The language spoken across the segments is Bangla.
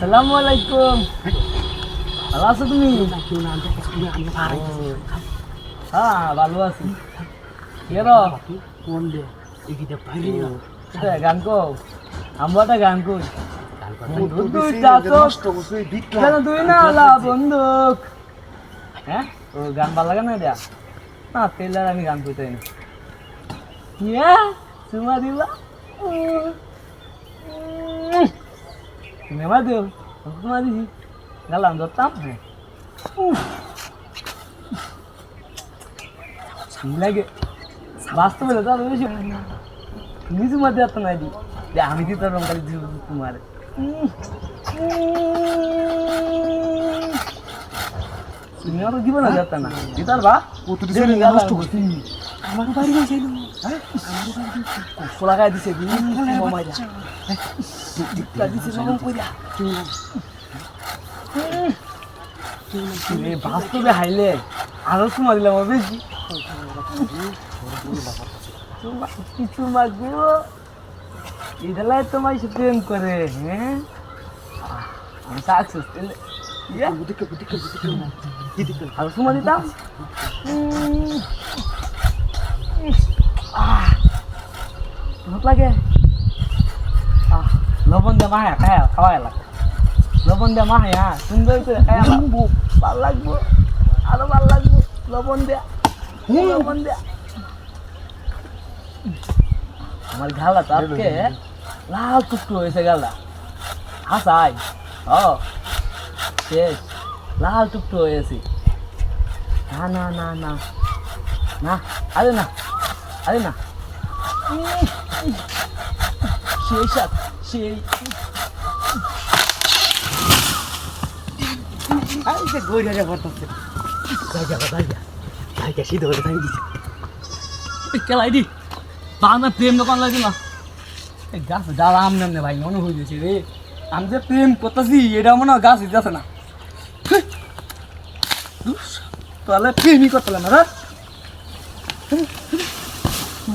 আসসালামু আলাইকুম। ভালো আছো তুমি? হ্যাঁ ভালো আছি। কে রো কোন দে এদিকে কোথায় গান কো আমরা একটা গান কই কেন তুই না আলা বন্দুক? হ্যাঁ? ও, গান ভালো লাগে না এটা? না তেলার আমি গান কইতে না। ইয়া চুমা দিবা তুমি আমার দিও চুমা দিছি গালাম ধরতাম হ্যাঁ লাগে বাস্তবে তো আরও বেশি নিজু মধ্যে এত নাই দি আমি দিতে রং কালি দিব তোমার। তুমি আর দিব না। যেত না দিতার বা নষ্ট করছি। আমার বাড়ি গেছে কোলা গায়ে দিছে মামাইরা দিকটা দিছে রকম কইরা বাস্তবে হাইলে আরও সময় দিলাম বেশি কিছু মাগো ইদালাই তোমার প্রেম করে হ্যাঁ সাকসেস আর সময় দিতাম ভাত লাগে আহ, লবণ দিয়ে মাহে খায় খাওয়াই লাগে লবণ দিয়ে মাহে হ্যাঁ সুন্দর করে খায় ভালো লাগবো আরও ভালো লাগবো লবণ দেয়া লবণ দেয়া আমার গালা তো আজকে লাল টুকটু হয়েছে গালা হাসাই ও শেষ লাল টুকটু হয়েছে না না না না না আরে না আরে না। সেই সাত সেই আরে সে গইরা রে পড়তাছে। জায়গা জায়গা জায়গা সিধে করে থাকি দিছে। কেলাই দি বাংলা প্রেম দোকান লাগে না? এই গাছ ডাল আম নামনে ভাই, মনে হয়ে গেছে রে। আমি যে প্রেম করতেছি, এটা মনে হয় গাছ দিতেছে না। তাহলে প্রেমই করতে না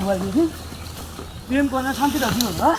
রে প্রেম করে শান্তিটা ছিল না